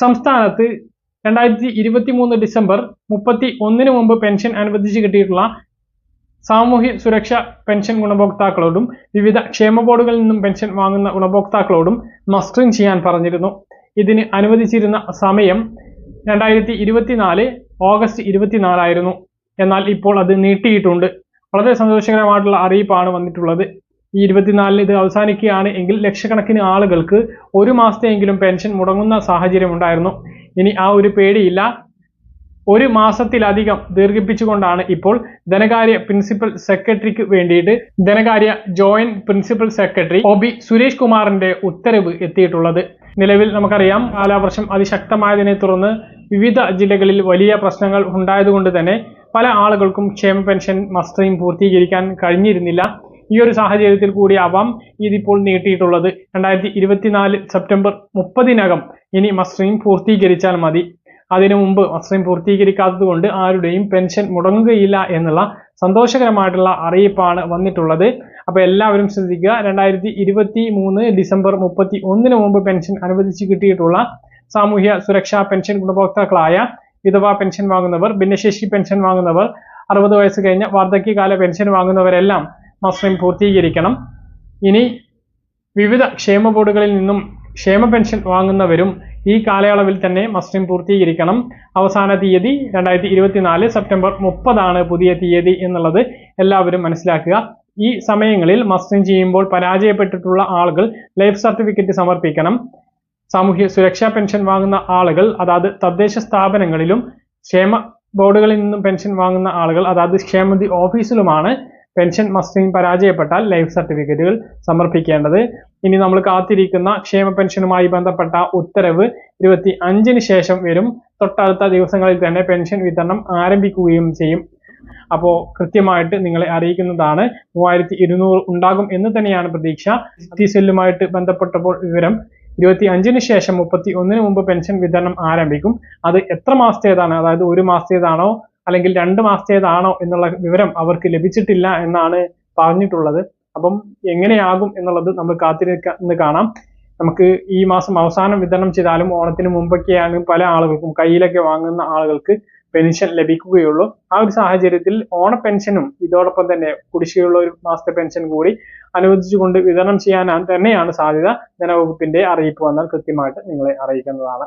സംസ്ഥാനത്ത് രണ്ടായിരത്തി ഇരുപത്തി മൂന്ന് ഡിസംബർ മുപ്പത്തി ഒന്നിന് മുമ്പ് പെൻഷൻ അനുവദിച്ച് കിട്ടിയിട്ടുള്ള സാമൂഹ്യ സുരക്ഷ പെൻഷൻ ഗുണഭോക്താക്കളോടും വിവിധ ക്ഷേമ ബോർഡുകളിൽ നിന്നും പെൻഷൻ വാങ്ങുന്ന ഗുണഭോക്താക്കളോടും മസ്റ്ററിംഗ് ചെയ്യാൻ പറഞ്ഞിരുന്നു. ഇതിന് അനുവദിച്ചിരുന്ന സമയം രണ്ടായിരത്തി ഇരുപത്തിനാല് ഓഗസ്റ്റ് ഇരുപത്തിനാലായിരുന്നു. എന്നാൽ ഇപ്പോൾ അത് നീട്ടിയിട്ടുണ്ട്. വളരെ സന്തോഷകരമായിട്ടുള്ള അറിയിപ്പാണ് വന്നിട്ടുള്ളത്. ഈ ഇരുപത്തിനാലിന് ഇത് അവസാനിക്കുകയാണ്. എങ്കിൽ ലക്ഷക്കണക്കിന് ആളുകൾക്ക് ഒരു മാസത്തെയെങ്കിലും പെൻഷൻ മുടങ്ങുന്ന സാഹചര്യം ഉണ്ടായിരുന്നു ഇനി ആ ഒരു പേടിയില്ല. ഒരു മാസത്തിലധികം ദീർഘിപ്പിച്ചുകൊണ്ടാണ് ഇപ്പോൾ ധനകാര്യ പ്രിൻസിപ്പൽ സെക്രട്ടറിക്ക് വേണ്ടിയിട്ട് ധനകാര്യ joint principal secretary O B Suresh കുമാറിന്റെ ഉത്തരവ് എത്തിയിട്ടുള്ളത്. നിലവിൽ നമുക്കറിയാം കാലാവർഷം അതിശക്തമായതിനെ തുടർന്ന് വിവിധ ജില്ലകളിൽ വലിയ പ്രശ്നങ്ങൾ ഉണ്ടായതുകൊണ്ട് തന്നെ പല ആളുകൾക്കും ക്ഷേമ പെൻഷൻ മസ്റ്ററിംഗ് പൂർത്തീകരിക്കാൻ കഴിഞ്ഞിരുന്നില്ല. ഈ ഒരു സാഹചര്യത്തിൽ കൂടിയാവാം ഇതിപ്പോൾ നീട്ടിയിട്ടുള്ളത്. രണ്ടായിരത്തി ഇരുപത്തിനാല് സെപ്റ്റംബർ മുപ്പതിനകം ഇനി മസ്ട്രീം പൂർത്തീകരിച്ചാൽ മതി. അതിനു മുമ്പ് മസ്ട്രീം പൂർത്തീകരിക്കാത്തത് കൊണ്ട് ആരുടെയും പെൻഷൻ മുടങ്ങുകയില്ല എന്നുള്ള സന്തോഷകരമായിട്ടുള്ള അറിയിപ്പാണ് വന്നിട്ടുള്ളത്. അപ്പോൾ എല്ലാവരും ശ്രദ്ധിക്കുക രണ്ടായിരത്തി ഇരുപത്തി മൂന്ന് ഡിസംബർ മുപ്പത്തി ഒന്നിന് മുമ്പ് പെൻഷൻ അനുവദിച്ച് കിട്ടിയിട്ടുള്ള സാമൂഹ്യ സുരക്ഷാ പെൻഷൻ ഗുണഭോക്താക്കളായ വിധവാ പെൻഷൻ വാങ്ങുന്നവർ ഭിന്നശേഷി പെൻഷൻ വാങ്ങുന്നവർ അറുപത് വയസ്സ് കഴിഞ്ഞ വാർദ്ധക്യകാല പെൻഷൻ വാങ്ങുന്നവരെല്ലാം മസ്റ്ററിംഗ് പൂർത്തീകരിക്കണം. ഇനി വിവിധ ക്ഷേമ ബോർഡുകളിൽ നിന്നും ക്ഷേമ പെൻഷൻ വാങ്ങുന്നവരും ഈ കാലയളവിൽ തന്നെ മസ്റ്ററിംഗ് പൂർത്തീകരിക്കണം. അവസാന തീയതി രണ്ടായിരത്തി ഇരുപത്തിനാല് സെപ്റ്റംബർ മുപ്പതാണ് പുതിയ തീയതി എന്നുള്ളത് എല്ലാവരും മനസ്സിലാക്കുക. ഈ സമയങ്ങളിൽ മസ്റ്ററിംഗ് ചെയ്യുമ്പോൾ പരാജയപ്പെട്ടിട്ടുള്ള ആളുകൾ ലൈഫ് സർട്ടിഫിക്കറ്റ് സമർപ്പിക്കണം. സാമൂഹ്യ സുരക്ഷാ പെൻഷൻ വാങ്ങുന്ന ആളുകൾ അതാത് തദ്ദേശ സ്ഥാപനങ്ങളിലും ക്ഷേമ ബോർഡുകളിൽ നിന്നും പെൻഷൻ വാങ്ങുന്ന ആളുകൾ അതാത് ക്ഷേമനിധി ഓഫീസിലുമാണ് പെൻഷൻ മസ്റ്ററിംഗ് പരാജയപ്പെട്ടാൽ ലൈഫ് സർട്ടിഫിക്കറ്റുകൾ സമർപ്പിക്കേണ്ടത്. ഇനി നമ്മൾ കാത്തിരിക്കുന്ന ക്ഷേമ പെൻഷനുമായി ബന്ധപ്പെട്ട ഉത്തരവ് ഇരുപത്തി അഞ്ചിന് ശേഷം വരും. തൊട്ടടുത്ത ദിവസങ്ങളിൽ തന്നെ പെൻഷൻ വിതരണം ആരംഭിക്കുകയും ചെയ്യും. അപ്പോൾ കൃത്യമായിട്ട് നിങ്ങളെ അറിയിക്കുന്നതാണ്. മൂവായിരത്തി ഇരുന്നൂറ് ഉണ്ടാകും എന്ന് തന്നെയാണ് പ്രതീക്ഷ. ടി സെല്ലുമായിട്ട് ബന്ധപ്പെട്ടപ്പോൾ വിവരം. ഇരുപത്തി അഞ്ചിന് ശേഷം മുപ്പത്തി ഒന്നിന് മുമ്പ് പെൻഷൻ വിതരണം ആരംഭിക്കും. അത് എത്ര മാസത്തേതാണ്? അതായത് ഒരു മാസത്തേതാണോ? അല്ലെങ്കിൽ രണ്ട് മാസത്തേതാണോ എന്നുള്ള വിവരം അവർക്ക് ലഭിച്ചിട്ടില്ല എന്നാണ് പറഞ്ഞിട്ടുള്ളത്. അപ്പം എങ്ങനെയാകും എന്നുള്ളത് നമ്മൾ കാത്തിരിക്കുന്ന കാണാം. നമുക്ക് ഈ മാസം അവസാനം വിതരണം ചെയ്താലും ഓണത്തിന് മുമ്പൊക്കെയാണ് പല ആളുകൾക്കും കയ്യിലൊക്കെ വാങ്ങുന്ന ആളുകൾക്ക് പെൻഷൻ ലഭിക്കുകയുള്ളൂ. ആ ഒരു സാഹചര്യത്തിൽ ഓണ പെൻഷനും ഇതോടൊപ്പം തന്നെ കുടിശ്ശികയുള്ള ഒരു മാസത്തെ പെൻഷൻ കൂടി അനുവദിച്ചുകൊണ്ട് വിതരണം ചെയ്യാൻ തന്നെയാണ് സാധ്യത. ധനവകുപ്പിന്റെ അറിയിപ്പ് വന്നാൽ കൃത്യമായിട്ട് നിങ്ങളെ അറിയിക്കുന്നതാണ്.